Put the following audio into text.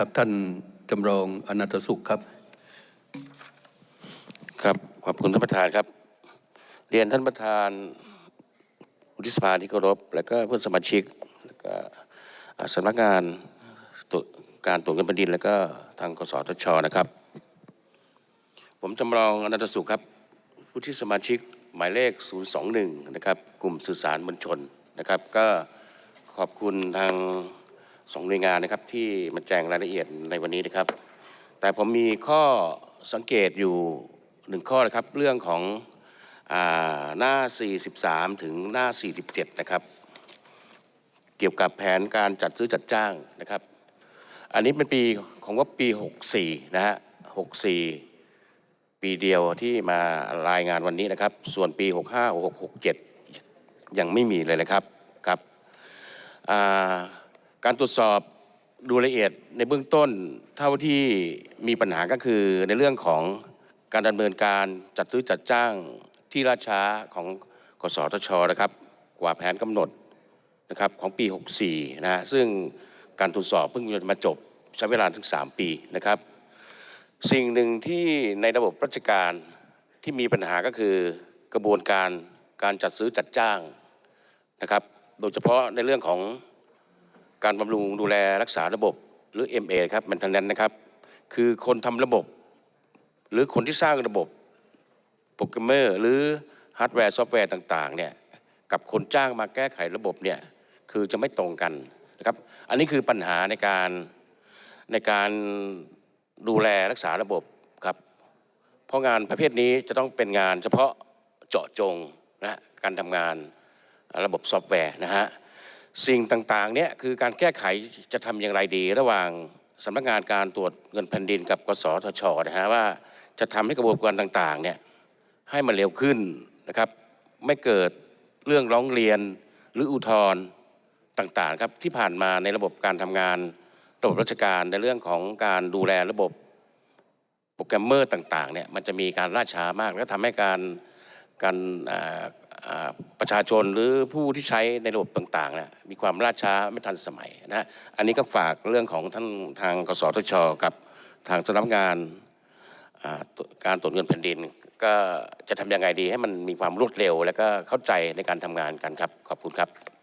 ครับท่านจำลองอนันตสุขครับ ครับขอบคุณท่านประธานครับ เรียนท่านประธานวุฒิสภาที่เคารพและก็เพื่อนสมาชิกแล้วก็สำนักงานตรวจการตรวจเงินแผ่นดิน แล้วก็ทางกสทชนะครับ ผมจำลองอนันตสุขครับผู้ที่สมาชิกหมายเลข 021 นะครับ กลุ่มสื่อสารมวลชนนะครับ ก็ขอบคุณทาง สองหน่วยงานนะครับที่มาแจ้งรายละเอียดในวันนี้นะครับ แต่ผมมีข้อสังเกตอยู่หนึ่งข้อนะครับ เรื่องของอหน้า 43 ถึงหน้า 47 นะครับ เกี่ยวกับแผนการจัดซื้อจัดจ้างนะครับ อันนี้เป็นปีของว่าปี 64 นะฮะ 64 ปีเดียวที่มารายงานวันนี้นะครับ ส่วนปี 65 66 67 ยังไม่มีเลยนะครับครับอ่า การตรวจสอบดูละเอียดในเบื้องต้นเท่าที่มีปัญหาก็คือในเรื่องของการดำเนินการจัดซื้อจัดจ้างที่ล่าช้าของกสทชนะครับ กว่าแผนกำหนดนะครับของปี 64 นะซึ่งการตรวจสอบเพิ่งจะมาจบใช้เวลาถึง 3 ปีนะครับ สิ่งหนึ่งที่ในระบบราชการที่มีปัญหาก็คือกระบวนการการจัดซื้อจัดจ้างนะครับ โดยเฉพาะในเรื่องของ การบำรุงดูแลรักษาระบบหรือ MA ครับมันทันนั้นนะครับ คือคนทำระบบ หรือคนที่สร้างระบบโปรแกรมเมอร์หรือฮาร์ดแวร์ซอฟต์แวร์ต่างๆเนี่ยกับคนจ้างมาแก้ไขระบบเนี่ยคือจะไม่ตรงกันนะครับ อันนี้คือปัญหาในการในการดูแลรักษาระบบครับ เพราะงานประเภทนี้จะต้องเป็นงานเฉพาะเจาะจงนะฮะการทำงานระบบซอฟต์แวร์นะฮะ สิ่งต่างๆเนี่ยคือการแก้ไขจะทำอย่างไรดี ระหว่างสำนักงานการตรวจเงินแผ่นดินกับกสทชนะฮะว่าจะทำให้กระบวนการต่างๆเนี่ยให้มันเร็วขึ้นนะครับ ไม่เกิดเรื่องร้องเรียนหรืออุทธรณ์ต่างๆครับที่ผ่านมาในระบบการทำงานระบบราชการในเรื่องของการดูแลระบบโปรแกรมเมอร์ต่างๆเนี่ยมันจะมีการล่าช้ามาก แล้วทำให้การการ ประชาชนหรือผู้ที่ใช้ในระบบต่างๆนะมีความล่าช้าไม่ทันสมัยนะอันนี้ก็ฝากเรื่องของท่านทางกสทช กับทางสำนักงานการตรวจเงินแผ่นดิน ก็จะทำยังไงดีให้มันมีความรวดเร็ว และก็เข้าใจในการทำงานกันครับ ขอบคุณครับ